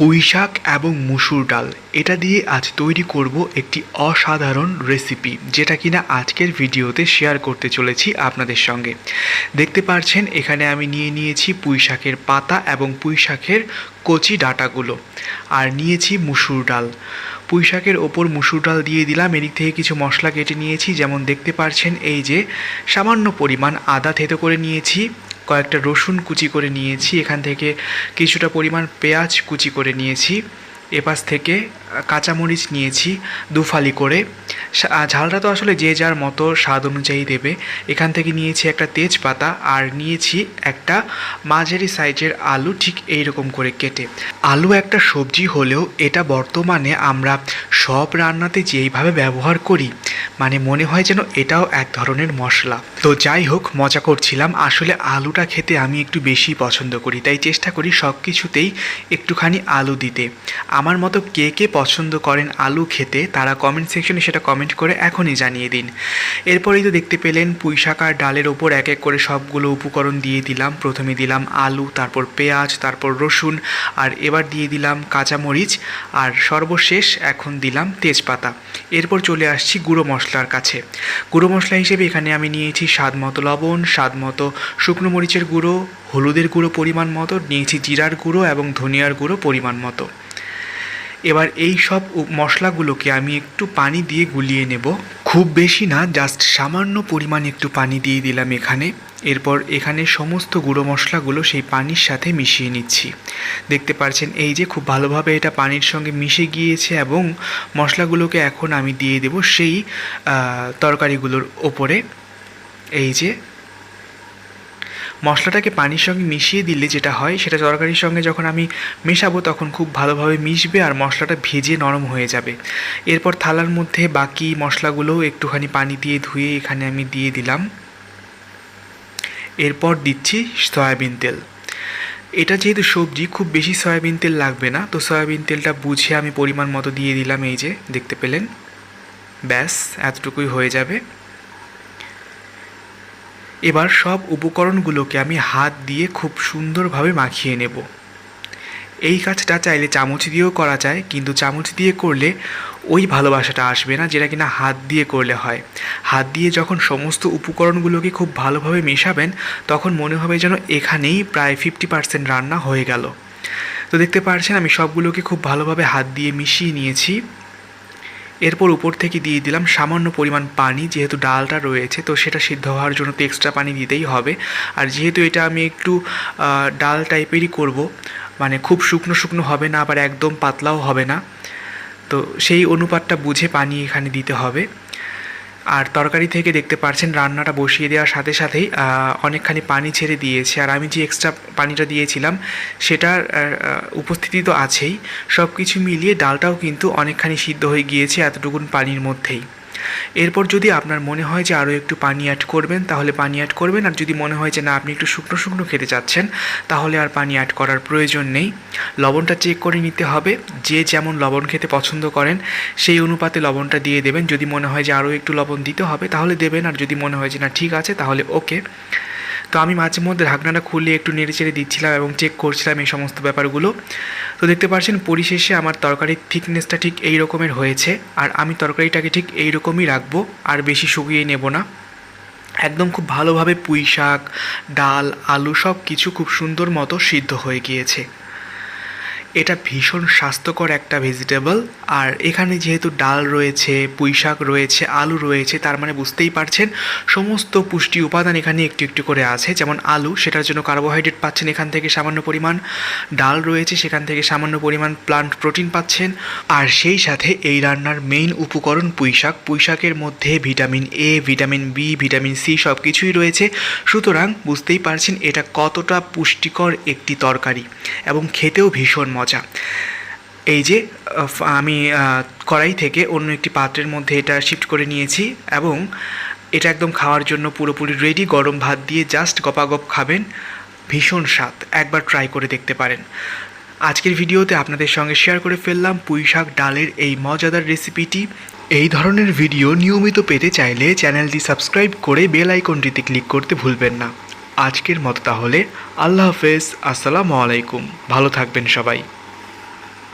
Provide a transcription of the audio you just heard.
পুঁই শাক এবং মুসুর ডাল। এটা দিয়ে আজ তৈরি করব একটি অসাধারণ রেসিপি যেটা কিনা আজকের ভিডিওতে শেয়ার করতে চলেছি আপনাদের সঙ্গে। দেখতে পারছেন, এখানে আমি নিয়ে নিয়েছি পুঁই শাকের পাতা এবং পুঁই শাকের কচি ডাঁটাগুলো। আর নিয়েছি মুসুর ডাল। পুঁই শাকের ওপর মুসুর ডাল দিয়ে দিলাম। এদিক থেকে কিছু মশলা কেটে নিয়েছি। যেমন দেখতে পারছেন, এই যে সামান্য পরিমাণ আদা থেতো করে নিয়েছি। কয়েকটা রসুন কুচি করে নিয়েছি, এখান থেকে কিছুটা পরিমাণ পেঁয়াজ কুচি করে নিয়েছি, এপাশ থেকে কাঁচামরিচ নিয়েছি দুফালি করে। ঝালটা তো আসলে যে যার মতো স্বাদ অনুযায়ী দেবে। এখান থেকে নিয়েছি একটা তেজপাতা আর নিয়েছি একটা মাঝারি সাইজের আলু ঠিক এই রকম করে কেটে। আলু একটা সবজি হলেও এটা বর্তমানে আমরা সব রান্নাতে যেইভাবে ব্যবহার করি মানে মনে হয় যেন এটাও এক ধরনের মশলা। তো যাই হোক, মজা করছিলাম। আসলে আলুটা খেতে আমি একটু বেশি পছন্দ করি, তাই চেষ্টা করি সব কিছুতেই একটুখানি আলু দিতে। আমার মতো কে কে পছন্দ করেন আলু খেতে, তারা কমেন্ট সেকশনে সেটা কমেন্ট করে এখনই জানিয়ে দিন। এরপরেই তো দেখতে পেলেন, পুঁই শাক আর ডালের ওপর এক এক করে সবগুলো উপকরণ দিয়ে দিলাম। প্রথমে দিলাম আলু, তারপর পেঁয়াজ, তারপর রসুন, আর এবার দিয়ে দিলাম কাঁচামরিচ, আর সর্বশেষ এখন দিলাম তেজপাতা। এরপর চলে আসছি গুঁড়ো মশলার কাছে। গুঁড়ো মশলা হিসেবে এখানে আমি নিয়েছি স্বাদ মতো লবণ, স্বাদ মতো শুকনো মরিচের গুঁড়ো, হলুদের গুঁড়ো পরিমাণ মতো নিয়েছি জিরার গুঁড়ো এবং ধনিয়ার গুঁড়ো পরিমাণ মতো। এবার এই সব মশলাগুলোকে আমি একটু পানি দিয়ে গুলিয়ে নেব। খুব বেশি না, জাস্ট সামান্য পরিমাণ একটু পানি দিয়ে দিলাম এখানে। এরপর এখানে সমস্ত গুঁড়ো মশলাগুলো সেই পানির সাথে মিশিয়ে নিচ্ছি। দেখতে পাচ্ছেন এই যে খুব ভালোভাবে এটা পানির সঙ্গে মিশে গিয়েছে এবং মশলাগুলোকে এখন আমি দিয়ে দেব সেই তরকারিগুলোর ওপরে। এই যে, মশলাটাকে পানির সঙ্গে মিশিয়ে দিলে যেটা হয়, সেটা তরকারির সঙ্গে যখন আমি মেশাবো তখন খুব ভালোভাবে মিশবে আর মশলাটা ভেজে নরম হয়ে যাবে। এরপর থালার মধ্যে বাকি মশলাগুলোও একটুখানি পানি দিয়ে ধুয়ে এখানে আমি দিয়ে দিলাম। এরপর দিচ্ছি সয়াবিন তেল। এটা যেহেতু সবজি, খুব বেশি সয়াবিন তেল লাগবে না। তো সয়াবিন তেলটা বুঝে আমি পরিমাণ মতো দিয়ে দিলাম এই যে, দেখতে পেলেন? ব্যাস, এতটুকুই হয়ে যাবে। এবার সব উপকরণগুলোকে আমি হাত দিয়ে খুব সুন্দরভাবে মাখিয়ে নেব। এই কাজটা চাইলে চামচ দিয়েও করা যায়, কিন্তু চামচ দিয়ে করলে ওই ভালোবাসাটা আসবে না যেটা কিনা হাত দিয়ে করলে হয়। হাত দিয়ে যখন সমস্ত উপকরণগুলোকে খুব ভালোভাবে মেশাবেন, তখন মনে হবে যেন এখানেই প্রায় ফিফটি পার্সেন্ট রান্না হয়ে গেল। তো দেখতে পারছেন আমি সবগুলোকে খুব ভালোভাবে হাত দিয়ে মিশিয়ে নিয়েছি। এরপর উপর থেকে দিয়ে দিলাম সামান্য পরিমাণ পানি, যেহেতু ডালটা রয়েছে, তো সেটা সিদ্ধ হওয়ার জন্য তো এক্সট্রা পানি দিতেই হবে। আর যেহেতু এটা আমি একটু ডাল টাইপেরই করব মানে খুব শুকনো শুকনো হবে না, আবার একদম পাতলাও হবে না, তো সেই অনুপাতটা বুঝে পানি এখানে দিতে হবে। আর তরকারি থেকে দেখতে পারছেন রান্নাটা বসিয়ে দেওয়ার সাথে সাথেই অনেকখানি পানি ছেড়ে দিয়েছে। আর আমি যে এক্সট্রা পানিটা দিয়েছিলাম, সেটার উপস্থিতি তো আছেই। সব কিছু মিলিয়ে ডালটাও কিন্তু অনেকখানি সিদ্ধ হয়ে গিয়েছে এতটুকুন পানির মধ্যেই। এরপর যদি আপনার মনে হয় যে আরও একটু পানি অ্যাড করবেন, তাহলে পানি অ্যাড করবেন। আর যদি মনে হয় যে না, আপনি একটু শুকনো শুকনো খেতে চাচ্ছেন, তাহলে আর পানি অ্যাড করার প্রয়োজন নেই। লবণটা চেক করে নিতে হবে। যে যেমন লবণ খেতে পছন্দ করেন, সেই অনুপাতে লবণটা দিয়ে দেবেন। যদি মনে হয় যে আরও একটু লবণ দিতে হবে, তাহলে দেবেন। আর যদি মনে হয় যে না, ঠিক আছে, তাহলে ওকে তো আমি মাঝে মধ্যে ঢাকনাটা খুলে একটু নেড়ে চেড়ে দিচ্ছিলাম এবং চেক করছিলাম এই সমস্ত ব্যাপারগুলো। তো দেখতে পাচ্ছেন পরিশেষে আমার তরকারির থিকনেসটা ঠিক এই রকমের হয়েছে আর আমি তরকারিটাকে ঠিক এই রকমই রাখব আর বেশি শুকিয়ে নেব না। একদম খুব ভালোভাবে পুঁই শাক ডাল, আলু সব কিছু খুব সুন্দর মতো সিদ্ধ হয়ে গিয়েছে। এটা ভীষণ স্বাস্থ্যকর একটা ভেজিটেবল আর এখানে যেহেতু ডাল রয়েছে, পুঁই শাক রয়েছে, আলু রয়েছে, তার মানে বুঝতেই পারছেন সমস্ত পুষ্টি উপাদান এখানে একটু একটু করে আছে। যেমন আলু, সেটার জন্য কার্বোহাইড্রেট পাচ্ছেন এখান থেকে সামান্য পরিমাণ। ডাল রয়েছে, সেখান থেকে সামান্য পরিমাণ প্লান্ট প্রোটিন পাচ্ছেন। আর সেই সাথে এই রান্নার মেইন উপকরণ পুঁই শাক। পুঁই শাকের মধ্যে vitamin A vitamin B vitamin C সব কিছুই রয়েছে। সুতরাং বুঝতেই পারছেন এটা কতটা পুষ্টিকর একটি তরকারি। এবং খেতেও ভীষণ মজা। এই যে আমি কড়াই থেকে অন্য একটি পাত্রের মধ্যে এটা শিফট করে নিয়েছি এবং এটা একদম খাওয়ার জন্য পুরোপুরি রেডি গরম ভাত দিয়ে জাস্ট গপাগপ খাবেন। ভীষণ স্বাদ, একবার ট্রাই করে দেখতে পারেন। আজকের ভিডিওতে আপনাদের সঙ্গে শেয়ার করে ফেললাম পুঁই শাক ডালের এই মজাদার রেসিপিটি এই ধরনের ভিডিও নিয়মিত পেতে চাইলে চ্যানেলটি সাবস্ক্রাইব করে বেল আইকনটিতে ক্লিক করতে ভুলবেন না। আজকের মতো তাহলে, আল্লাহ হাফেজ, আসসালামু আলাইকুম। ভালো থাকবেন সবাই।